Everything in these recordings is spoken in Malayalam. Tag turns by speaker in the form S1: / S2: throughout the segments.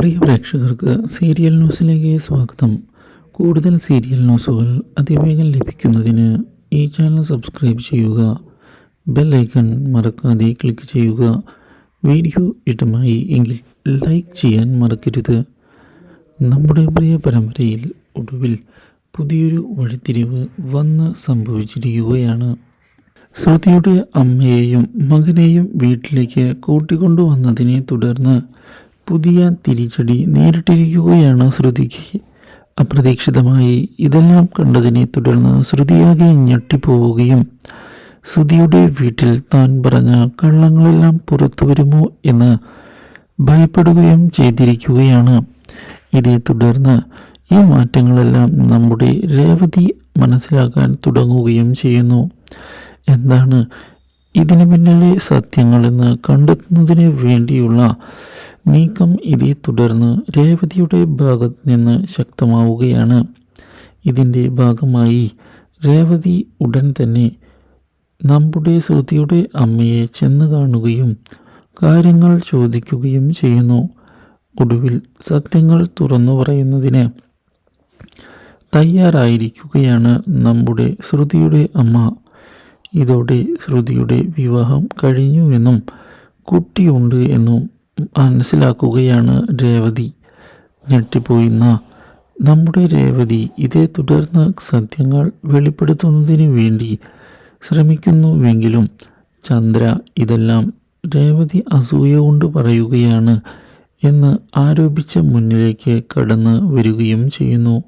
S1: പ്രിയ പ്രേക്ഷകർക്ക് സീരിയൽ ന്യൂസിലേക്ക് സ്വാഗതം. കൂടുതൽ സീരിയൽ ന്യൂസുകൾ അതിവേഗം ലഭിക്കുന്നതിന് ഈ ചാനൽ സബ്സ്ക്രൈബ് ചെയ്യുക. ബെൽ ഐക്കൺ മറക്കാതെ ക്ലിക്ക് ചെയ്യുക. വീഡിയോ ഇഷ്ടമായി എങ്കിൽ ലൈക്ക് ചെയ്യാൻ മറക്കരുത്. നമ്മുടെ പ്രിയ പരമ്പരയിൽ ഒടുവിൽ പുതിയൊരു വഴിത്തിരിവ് വന്ന് സംഭവിച്ചിരിക്കുകയാണ്. ശ്രുതിയുടെ അമ്മയെയും മകനെയും വീട്ടിലേക്ക് കൂട്ടിക്കൊണ്ടുവന്നതിനെ തുടർന്ന് പുതിയ തിരിച്ചടി നേരിട്ടിരിക്കുകയാണ് ശ്രുതിക്ക്. അപ്രതീക്ഷിതമായി ഇതെല്ലാം കണ്ടതിനെ തുടർന്ന് ശ്രുതിയാകെ ഞെട്ടിപ്പോവുകയും ശ്രുതിയുടെ വീട്ടിൽ താൻ പറഞ്ഞ കള്ളങ്ങളെല്ലാം പുറത്തു വരുമോ എന്ന് ഭയപ്പെടുകയും ചെയ്തിരിക്കുകയാണ്. ഇതേ തുടർന്ന് ഈ മാറ്റങ്ങളെല്ലാം നമ്മുടെ രേവതി മനസ്സിലാക്കാൻ തുടങ്ങുകയും ചെയ്യുന്നു. എന്താണ് ഇതിനു പിന്നിലെ സത്യങ്ങളെന്ന് കണ്ടെത്തുന്നതിന് വേണ്ടിയുള്ള നീക്കം ഇതേ തുടർന്ന് രേവതിയുടെ ഭാഗത്ത് നിന്ന് ശക്തമാവുകയാണ്. ഇതിന്റെ ഭാഗമായി രേവതി ഉടൻ തന്നെ നമ്മുടെ ശ്രുതിയുടെ അമ്മയെ ചെന്ന് കാണുകയും കാര്യങ്ങൾ ചോദിക്കുകയും ചെയ്യുന്നു. ഒടുവിൽ സത്യങ്ങൾ തുറന്നു പറയുന്നതിന് തയ്യാറായിരിക്കുകയാണ് നമ്മുടെ ശ്രുതിയുടെ അമ്മ. ഇതോടെ ശ്രുതിയുടെ വിവാഹം കഴിഞ്ഞു എന്നും കുട്ടിയുണ്ട് എന്നും മനസ്സിലാക്കുകയാണ് രേവതി. ഞെട്ടിപ്പോയിന്ന നമ്മുടെ രേവതി ഇതേ തുടർന്ന് സത്യങ്ങൾ വെളിപ്പെടുത്തുന്നതിന് വേണ്ടി ശ്രമിക്കുന്നുവെങ്കിലും ചന്ദ്ര ഇതെല്ലാം രേവതി അസൂയ കൊണ്ട് പറയുകയാണ് എന്ന് ആരോപിച്ച മുന്നിലേക്ക് കടന്ന് വരികയും ചെയ്യുന്നു.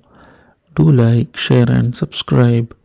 S1: Do like share and subscribe.